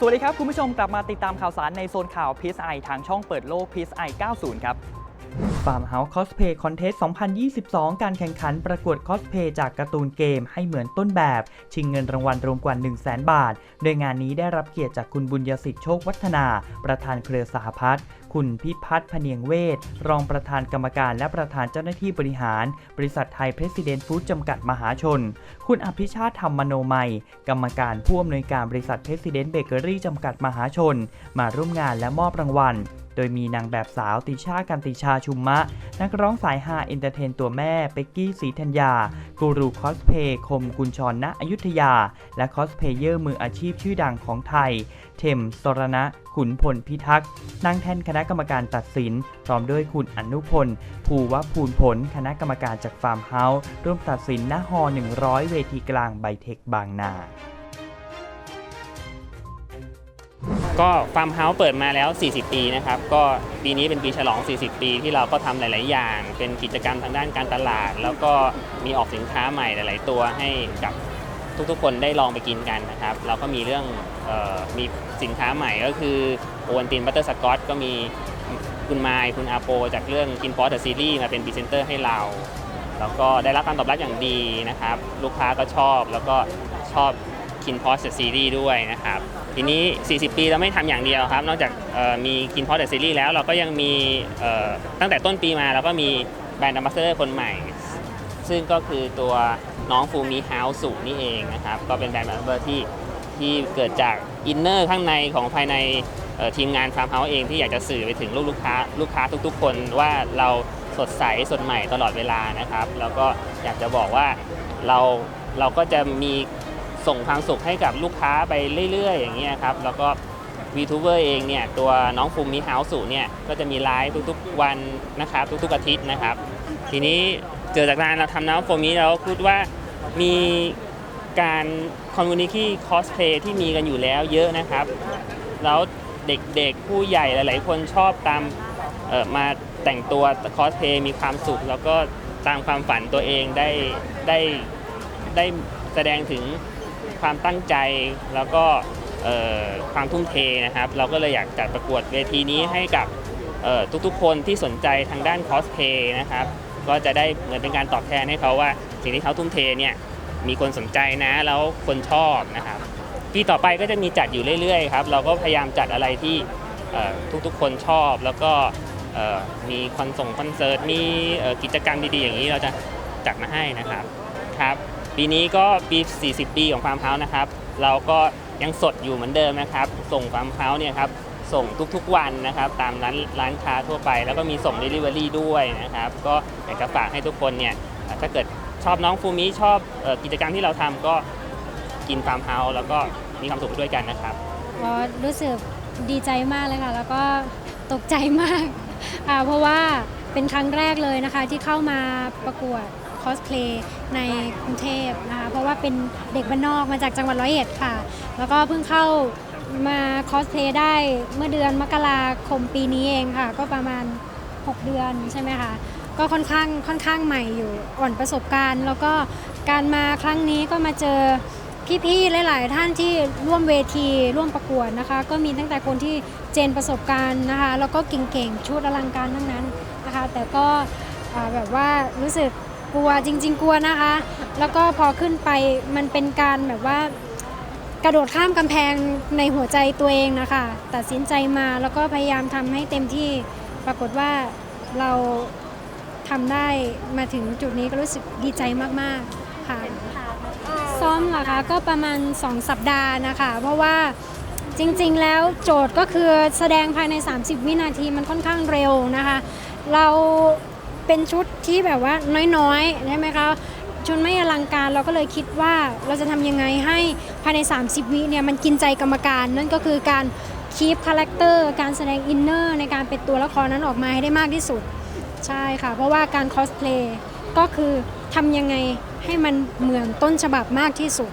สวัสดีครับ คุณผู้ชมกลับมาติดตามข่าวสารในโซนข่าว PSI ทางช่องเปิดโลก PSI 90 ครับฟาร์มเฮาส์คอสเพย์คอนเทสต์2022 การแข่งขันประกวดคอสเพย์จากการ์ตูนเกมให้เหมือนต้นแบบ ชิงเงินรางวัลรวมกว่า 1 0 0 0 0แบาท โดยงานนี้ได้รับเกียรติจากคุณบุญยสิทธิ์โชควัฒนา ประธานเครือสหพัฒน์คุณพิพัฒน์พเนียงเวทรองประธานกรรมการและประธานเจ้าหน้าที่บริหาร บริษัทไทยเพรส i เดน t ฟู้ดจำกัดมหาชน คุณอภิชาติธรรมโนมัย กรรมการผู้อำนวยการบริษัทเพรส i เดน t เบเกอรี่จำกัดมหาชน มาร่วมงานและมอบรางวัลโดยมีนางแบบสาวติชากันติชาชุมมะ นักร้องสายฮาเอนเตอร์เทนตัวแม่เป็กกี้ศรีธัญญา กูรูคอสเพย์คมกุญชรณอยุธยา และคอสเพเยอร์มืออาชีพชื่อดังของไทย เทมสรณะ ขุนพลพิทักษ์นั่งแท่นคณะกรรมการตัดสินพร้อมด้วยคุณอนุพล ภูวภูลผล คณะกรรมการจากฟาร์มเฮาส์ร่วมตัดสินหน้าฮอ100 เวทีกลางไบเทคบางนาก็ฟาร์มเฮาส์เปิดมาแล้ว 40 ปีนะครับ ก็ปีนี้เป็นปีฉลอง 40 ปีที่เราก็ทำหลาย ๆ อย่าง เป็นกิจกรรมทางด้านการตลาด แล้วก็มีออกสินค้าใหม่หลาย ๆ ตัวให้กับ ทุกๆ คนได้ลองไปกินกันนะครับ เราก็มีเรื่องออมีสินค้าใหม่ก็คือโอวันตินบัตเตอร์สกอตก็มีคุณไมค์คุณอาโป จากเรื่องกินพอสเดอะซีรีส์มาเป็นพรีเซนเตอร์ให้เรา แล้วก็ได้รับการตอบรับอย่างดีนะครับ ลูกค้าก็ชอบแล้วก็ชอบคินพอสซีรีส์ด้วยนะครับ ทีนี้ 40 ปีเราไม่ทำอย่างเดียวครับ นอกจากมีคินพอสซีรีส์แล้วเราก็ยังมีตั้งแต่ต้นปีมาเราก็มีแบรนด์ a m b a s s a d o r คนใหม่ ซึ่งก็คือตัวน้องฟูมิเฮาสุนี่เองนะครับ ก็เป็นแบรนด์ a m b a s s a d o r ที่ที่เกิดจากอินเนอร์ข้างในของภายในทีมงานฟาร์มเฮาส์เองที่อยากจะสื่อไปถึงลูกลูกค้าลูกค้าทุกๆ คนว่าเราสดใสสดใหม่ตลอดเวลานะครับ แล้วก็อยากจะบอกว่าเราเราก็จะมีส่งความสุขให้กับลูกค้าไปเรื่อยๆ อย่างเงี้ยครับ แล้วก็ VTuber เองเนี่ยตัวน้องฟูมิเฮาสุเนี่ยก็จะมีไลฟ์ทุกๆวันนะครับทุกๆอาทิตย์นะครับ ทีนี้ เจอจากงานเราทำน้ำโฟมิแล้วพูดว่ามีการคอมมูนิตี้คอสเพย์ที่มีกันอยู่แล้วเยอะนะครับ แล้วเด็กๆ ผู้ใหญ่หลายๆ คนชอบตามมาแต่งตัวคอสเพย์มีความสุข แล้วก็ตามความฝันตัวเองได้ได้ได้แสดงถึงความตั้งใจแล้วก็ความทุ่มเทนะครับ เราก็เลยอยากจัดประกวดเวทีนี้ให้กับทุกๆ คนที่สนใจทางด้านคอสเพย์นะครับ ก็จะได้เหมือนเป็นการตอบแทนให้เขาว่า สิ่งที่เขาทุ่มเทเนี่ยมีคนสนใจนะแล้วคนชอบนะครับปีต่อไปก็จะมีจัดอยู่เรื่อยๆครับเราก็พยายามจัดอะไรที่ทุกๆ คนชอบแล้วก็มีคอนส่งคอนเสิร์ตมีกิจกรรมดีๆ อย่างนี้เราจะจัดมาให้นะครับครับ ปีนี้ก็ปี 40 ปีของฟาร์มเฮาส์นะครับ เราก็ยังสดอยู่เหมือนเดิมนะครับ ส่งฟาร์มเฮาส์เนี่ยครับ ส่งทุกๆวันนะครับ ตามร้านร้านค้าทั่วไป แล้วก็มีส่ง Delivery ด้วยนะครับ ก็อยากจะฝากให้ทุกคนเนี่ยถ้าเกิดชอบน้องฟูมิชอบออกิจกรรมที่เราทำก็กินฟาร์มเฮาส์แล้วก็มีความสุขไปด้วยกันนะครับก็รู้สึกดีใจมากเลยค่ะ แล้วก็ตกใจมาก เพราะว่าเป็นครั้งแรกเลยนะคะ ที่เข้ามาประกวดคอสเพลย์ในกรุงเทพนะคะ เพราะว่าเป็นเด็กบ้านนอกมาจากจังหวัดร้อยเอ็ดค่ะ แล้วก็เพิ่งเข้า มาคอสเพลย์ได้เมื่อเดือนมกราคมปีนี้เองค่ะ ก็ประมาณ 6 เดือนใช่ไหมคะก็ค่อนข้างค่อนข้างใหม่อยู่อ่อนประสบการณ์ แล้วก็การมาครั้งนี้ก็มาเจอพี่ๆหลาย ๆ ท่านที่ร่วมเวทีร่วมประกวดนะคะ ก็มีตั้งแต่คนที่เจนประสบการณ์นะคะ แล้วก็เก่งๆชุดอลังการทั้งนั้นนะคะ แต่ก็แบบว่ารู้สึกกลัวจริง ๆ กลัวนะคะ แล้วก็พอขึ้นไปมันเป็นการแบบว่า กระโดดข้ามกำแพงในหัวใจตัวเองนะคะตัดสินใจมาแล้วก็พยายามทำให้เต็มที่ปรากฏว่าเราทำได้มาถึงจุดนี้ก็รู้สึกดีใจมากๆค่ะซ้อมเหรอคะก็ประมาณ 2 สัปดาห์นะคะ เพราะว่าจริงๆแล้วโจทย์ก็คือแสดงภายใน 30 วินาทีมันค่อนข้างเร็วนะคะ เราเป็นชุดที่แบบว่าน้อยๆใช่ไหมคะ ชนไม่อลังการเราก็เลยคิดว่าเราจะทำยังไงให้ภายใน 30 วิเนี่ยมันกินใจกรรมการ นั่นก็คือการคีปคาแรคเตอร์การแสดงอินเนอร์ในการเป็นตัวละครนั้นออกมาให้ได้มากที่สุด ใช่ค่ะ เพราะว่าการคอสเพลย์ก็คือทำยังไงให้มันเหมือนต้นฉบับมากที่สุด